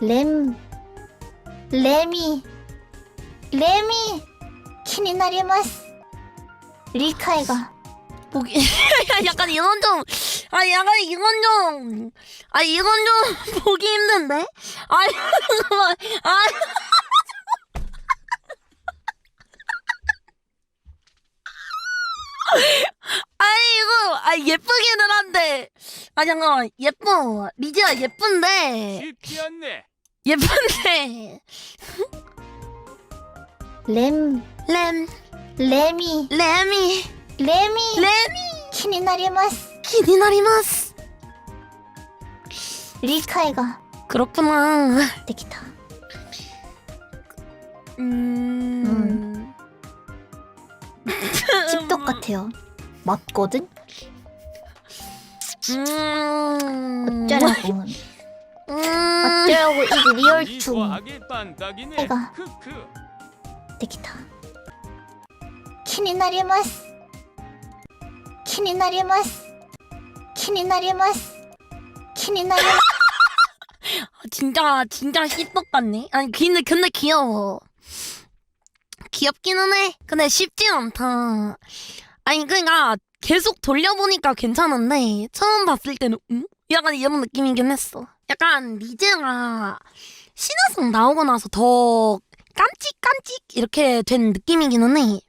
램, 레미, 레미, 키니나리마스. 리카이가. 보기 약간 이건 좀아 약간 이건 좀아 이건 좀 보기 힘든데? 아 잠깐만. 아 아니 이거 아 예쁘기는 한데. 아 잠깐만. 예뻐. 리지야 예쁜데. 쉽지 않네. 예쁜데 램, 램 레미, 레미 레미, 레미 키니나리마스. 기니나리마스 리카이가 그렇구나 되기다. 음. 찝떡 같아요. 맞거든? 음. 어쩌라고. 음. 어쩌라고 이게 이 리얼충 과학의 빤딱이네. 해가. 크크. 되기다. 키니나리마스. 키니나리마스. 키니나리마스. 키니나리마스. 진짜 진짜 씹떡 같네. 아니 근데 근데 귀여워. 귀엽기는 해. 근데 쉽진 않다. 아니 그러니까 계속 돌려보니까 괜찮은데 처음 봤을 때는 음? 약간 이런 느낌이긴 했어. 약간 리즈가 신화성 나오고 나서 더 깜찍깜찍 이렇게 된 느낌이기는 해.